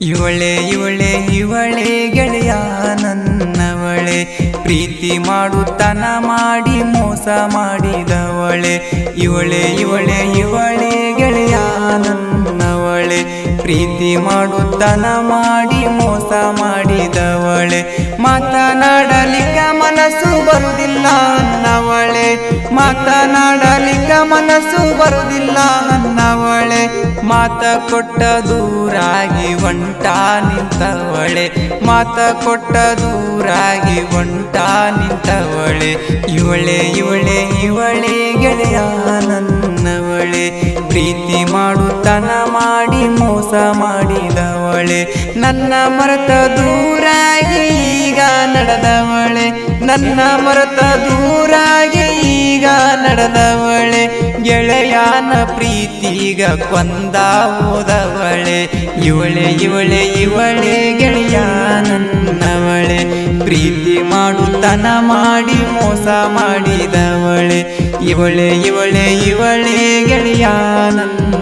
ಇವಳೆ ಇವಳೆ ಇವಳೆ ಗೆಳೆಯ ನನ್ನವಳೆ. ಪ್ರೀತಿ ಮಾಡುತ್ತನ ಮಾಡಿ ಮೋಸ ಮಾಡಿದವಳೆ. ಇವಳೆ ಇವಳೆ ಇವಳೆ ಗೆಳೆಯ ನನ್ನವಳೆ. ಪ್ರೀತಿ ಮಾಡುತ್ತನ ಮಾಡಿ ಮೋಸ ಮಾಡಿದವಳೆ. ಮಾತನಾಡಲಿಕ್ಕ ಮನಸ್ಸು ಬರುವುದಿಲ್ಲ ಅನ್ನವಳೆ ಮಾತನಾಡಲಿಕ್ಕ ಮನಸ್ಸು ಬರುವುದಿಲ್ಲ ಅನ್ನವಳೆ ಮಾತ ಕೊಟ್ಟ ದೂರಾಗಿ ಒಂಟ ನಿಂತವಳೆ, ಮಾತ ಕೊಟ್ಟ ದೂರಾಗಿ ಒಂಟ ನಿಂತವಳೆ. ಇವಳೆ ಇವಳೆ ಇವಳೆ ಗೆಳೆಯ ನನ್ನವಳೆ. ಪ್ರೀತಿ ಮಾಡುತ್ತನ ಮಾಡಿ ಮೋಸ ಮಾಡಿದವಳೆ. ನನ್ನ ಮರೆತ ದೂರಾಗಿ ಈಗ ನಡೆದವಳೆ. ನನ್ನ ಮರೆತ ದೂರಾಗಿ ಈಗ ನಡೆದವಳೆ. ಗೆಳೆಯನ ಪ್ರೀತಿಗ ಕೊಂದ ಹೋದವಳೆ. ಇವಳೆ ಇವಳೆ ಇವಳೆ ಗೆಳೆಯ ನನ್ನವಳೆ. ಪ್ರೀತಿ ಮಾಡುತ್ತನ ಮಾಡಿ ಮೋಸ ಮಾಡಿದವಳೆ. ಇವಳೆ ಇವಳೆ ಇವಳೆ ಗೆಳೆಯ ನನ್ನ